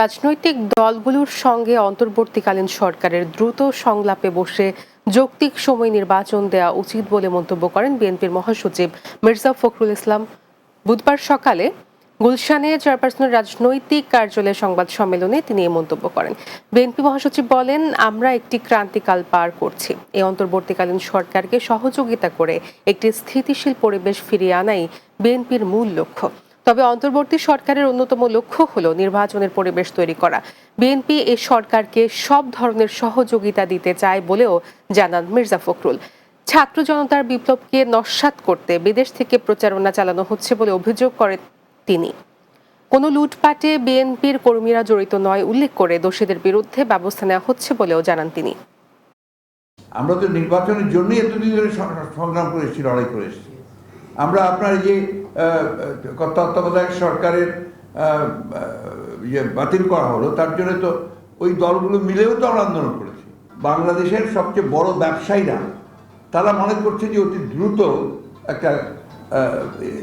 রাজনৈতিক দলগুলোর সঙ্গে অন্তর্বর্তীকালীন সরকারের দ্রুত সংলাপে বসে যৌক্তিক সময় নির্বাচন দেওয়া উচিত বলে মন্তব্য করেন বিএনপির মহাসচিব মির্জা ফখরুল ইসলাম। বুধবার সকালে গুলশানে চেয়ারপারসনের রাজনৈতিক কার্যালয়ে সংবাদ সম্মেলনে তিনি এই মন্তব্য করেন। বিএনপি মহাসচিব বলেন, আমরা একটি ক্রান্তিকাল পার করছি। এই অন্তর্বর্তীকালীন সরকারকে সহযোগিতা করে একটি স্থিতিশীল পরিবেশ ফিরিয়ে আনাই বিএনপির মূল লক্ষ্য। তবে অন্তর্বর্তী সরকারের অন্যতম লক্ষ্য হল নির্বাচনের পরিবেশ তৈরি করা। বিএনপি এই সরকারকে সব ধরনের সহযোগিতা দিতে চায় বলেও জানান মির্জা ফখরুল। ছাত্র জনতার বিপ্লবকে নস্যাৎ করতে বিদেশ থেকে প্রচারণা চালানো হচ্ছে বলে অভিযোগ করেন তিনি। কোনো লুটপাটে বিএনপির কর্মীরা জড়িত নয় উল্লেখ করে দোষীদের বিরুদ্ধে ব্যবস্থা নেওয়া হচ্ছে বলেও জানান তিনি। আমরা তো নির্বাচনের জন্যই এতদিন ধরে সংগ্রাম করে এসেছি লড়াই করে এসেছি। আমরা আপনার যে তত্ত্বাবধায়ক সরকারের আহ, ইয়ে বাতিল করা হলো তার জন্য তো ওই দলগুলো মিলেও তো আমরা আন্দোলন করেছি। বাংলাদেশের সবচেয়ে বড় ব্যবসায়ীরা তারা মনে করছে যে অতি দ্রুত একটা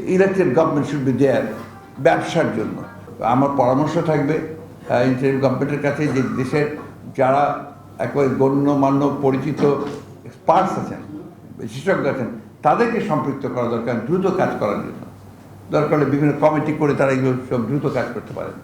elected government should be there ব্যবসার জন্য। আমার পরামর্শ থাকবে ইন্টারিম গভর্নমেন্টের কাছে যে দেশের যারা একেবারে গণ্যমান্য পরিচিত এক্সপার্টস আছেন বিশেষজ্ঞ আছেন তাদেরকে সম্পৃক্ত করা দরকার, দ্রুত কাজ করার জন্য। দরকার হলে বিভিন্ন কমিটি করে তারা এগুলো সব দ্রুত কাজ করতে পারেন।